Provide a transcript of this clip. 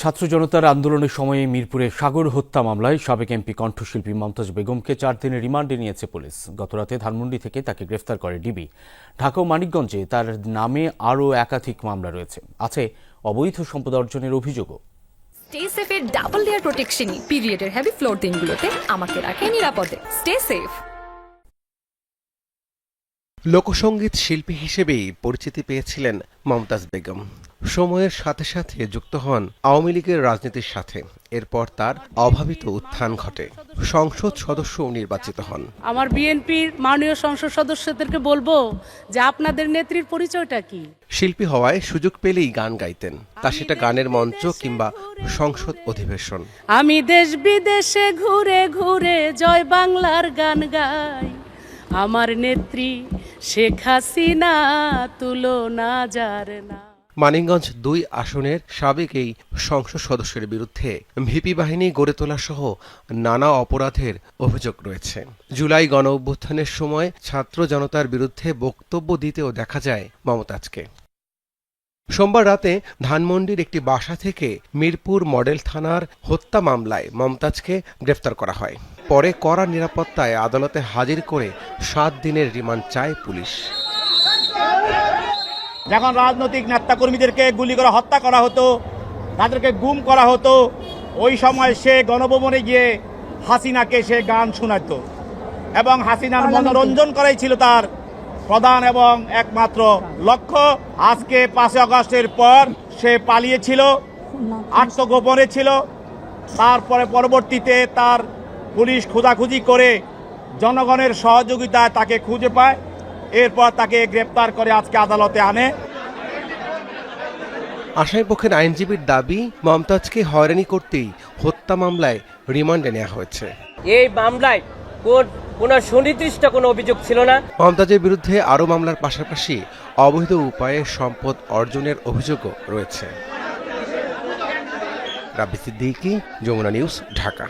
ছাত্র জনতার আন্দোলনের সময়ে মিরপুরে সাগর হত্যা মামলায় সাবেক এমপি কণ্ঠশিল্পী মমতাজ বেগমকে চার দিনের রিমান্ডে নিয়েছে পুলিশ। গতরাতে ধানমন্ডি থেকে তাকে গ্রেফতার করে ডিবি। ঢাকা ও মানিকগঞ্জে তার নামে আরও একাধিক মামলা রয়েছে। আছে অবৈধ সম্পদ অর্জনের অভিযোগও। স্টে সেফের ডাবল লেয়ার প্রোটেকশনই পিরিয়ডের হেভি ফ্লোর দিনগুলোতে আমাকে রাখে নিরাপদে। স্টে সেফ লোকসঙ্গীত শিল্পী হিসেবেই পরিচিতি পেয়েছিলেন মমতাজ বেগম। সময়ের সাথে সাথে যুক্ত হন আওয়ামী লীগের রাজনীতির সাথে। এরপর তার অভাবিত উত্থান ঘটে। সংসদ সদস্য নির্বাচিত হন। আমার বিএনপির মাননীয় সংসদ সদস্যদেরকে বলব যে আপনাদের নেত্রীর পরিচয়টা কি? শিল্পী হওয়ায় সুযোগ পেলেই গান গাইতেন। তা সেটা গানের মঞ্চ কিংবা সংসদ অধিবেশন। আমি দেশ বিদেশে ঘুরে ঘুরে জয় বাংলার গান গাই। আমার নেত্রী শেখ হাসিনা তুলনা যার না। মানিকগঞ্জ দুই আসনের সাবেক এই সংসদ সদস্যের বিরুদ্ধে ভিপি বাহিনী গড়ে তোলা সহ নানা অপরাধের অভিযোগ রয়েছে। জুলাই গণ অভ্যুত্থানের সময় ছাত্র জনতার বিরুদ্ধে বক্তব্য দিতেও দেখা যায় মমতাজকে। সোমবার রাতে ধানমন্ডির একটি বাসা থেকে মিরপুর মডেল থানার হত্যা মামলায় মমতাজকে গ্রেফতার করা হয়। পরে কড়া নিরাপত্তায় আদালতে হাজির করে সাত দিনের রিমান্ড চায় পুলিশ। যখন রাজনৈতিক নেতাকর্মীদেরকে গুলি করে হত্যা করা হতো তাদেরকে গুম করা হতো ওই সময় সে গণভবনে গিয়ে হাসিনাকে সে গান শোনাতো এবং হাসিনার মনোরঞ্জন করাই ছিল তার প্রধান এবং একমাত্র লক্ষ্য। আজকে পাঁচই আগস্টের পর সে পালিয়েছিল আত্মগোপনে ছিল। তারপরে পরবর্তীতে তার পুলিশ খোঁজাখুঁজি করে জনগণের সহযোগিতায় তাকে খুঁজে পায়। এরপর তাকে গ্রেপ্তার করে আজকে আদালতে আনে। আসামি পক্ষের আইনজীবীর দাবি মমতাজকে হয়রানি করতেই হত্যা মামলায় রিমান্ডে নেওয়া হয়েছে। এই মামলায় কোন কোনো সুনির্দিষ্ট কোনো অভিযোগ ছিল না। মমতাজের বিরুদ্ধে আরও মামলার পাশাপাশি অবৈধ উপায়ে সম্পদ অর্জনের অভিযোগও রয়েছে। রাবি সিদ্দিকি যমুনা নিউজ ঢাকা।